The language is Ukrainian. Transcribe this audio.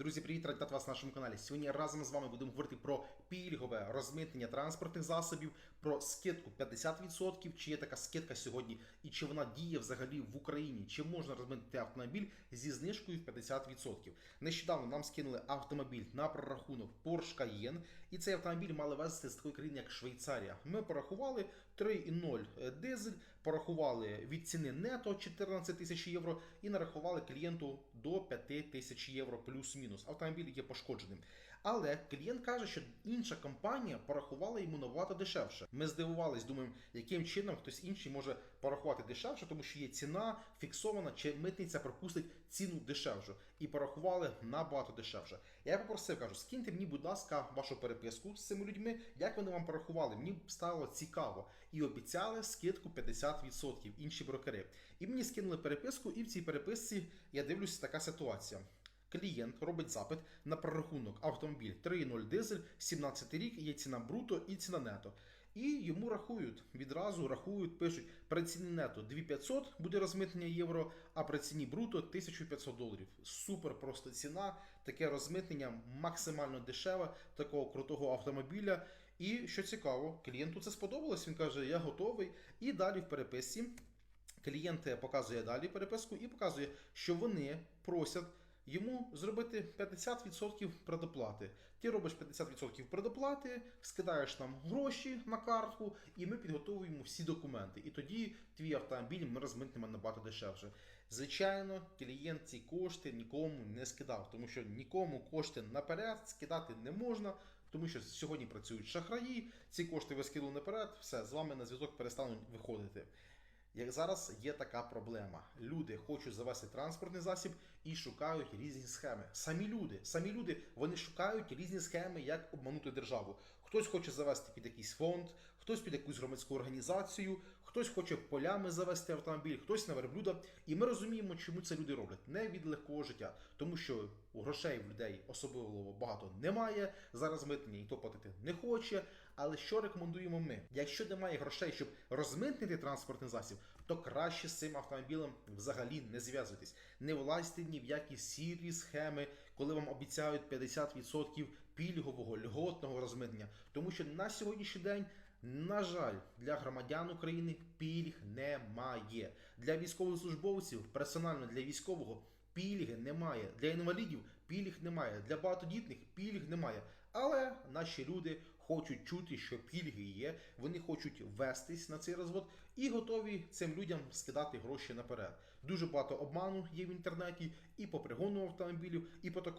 Друзі, привіт, рад вітати вас на нашому каналі. Сьогодні разом з вами будемо говорити про пільгове розмитнення транспортних засобів, про скидку 50%, чи є така скидка сьогодні, і чи вона діє взагалі в Україні, чи можна розмитнити автомобіль зі знижкою в 50%. Нещодавно нам скинули автомобіль на прорахунок Porsche Cayenne, і цей автомобіль мали везти з такої країни, як Швейцарія. Ми порахували 3,0 дизель, порахували від ціни нето 14 тисяч євро і нарахували клієнту до 5 тисяч євро плюс-мінус. Автомобіль є пошкодженим. Але клієнт каже, що інша компанія порахувала йому набагато дешевше. Ми здивувались, думаємо, яким чином хтось інший може порахувати дешевше, тому що є ціна фіксована, чи митниця пропустить ціну дешевшу. І порахували набагато дешевше. Я попросив, кажу, скиньте мені, будь ласка, вашу переписку з цими людьми, як вони вам порахували. Мені стало цікаво. І обіцяли скидку 50% інші брокери. І мені скинули переписку, і в цій переписці я дивлюся така ситуація. Клієнт робить запит на прорахунок автомобіль 3.0 дизель, 17 рік, є ціна бруто і ціна нето. І йому рахують, відразу рахують, пишуть, при ціні нето 2500 буде розмитнення євро, а при ціні бруто 1500 доларів. Супер просто ціна, таке розмитнення максимально дешеве, такого крутого автомобіля. І що цікаво, клієнту це сподобалось. Він каже, я готовий. І далі в переписці клієнт показує далі переписку і показує, що вони просять йому зробити 50% предоплати. Ти робиш 50% предоплати, скидаєш нам гроші на картку, і ми підготовуємо всі документи. І тоді твій автомобіль ми розмитнемо набагато дешевше. Звичайно, клієнт ці кошти нікому не скидав, тому що нікому кошти наперед скидати не можна. Тому що сьогодні працюють шахраї, ці кошти ви скинули наперед, все, з вами на зв'язок перестануть виходити. Як зараз є така проблема. Люди хочуть завести транспортний засіб і шукають різні схеми. Самі люди, самі люди вони шукають різні схеми, як обманути державу. Хтось хоче завести під якийсь фонд, хтось під якусь громадську організацію, хтось хоче полями завести автомобіль, хтось на верблюда. І ми розуміємо, чому це люди роблять. Не від легкого життя, тому що грошей в людей особливо багато немає. Зараз митнення і то платити не хоче. Але що рекомендуємо ми? Якщо немає грошей, щоб розмитнити транспортний засіб, то краще з цим автомобілем взагалі не зв'язуйтесь. Не влазьте ні в які сірі схеми, коли вам обіцяють 50% пільгового льготного розмитнення. Тому що на сьогоднішній день. На жаль, для громадян України пільг немає. Для військовослужбовців, персонально для військового, пільги немає. Для інвалідів пільг немає. Для багатодітних пільг немає. Але наші люди хочуть чути, що пільги є. Вони хочуть вестись на цей розвод і готові цим людям скидати гроші наперед. Дуже багато обману є в інтернеті і по пригону автомобілів, і по такому.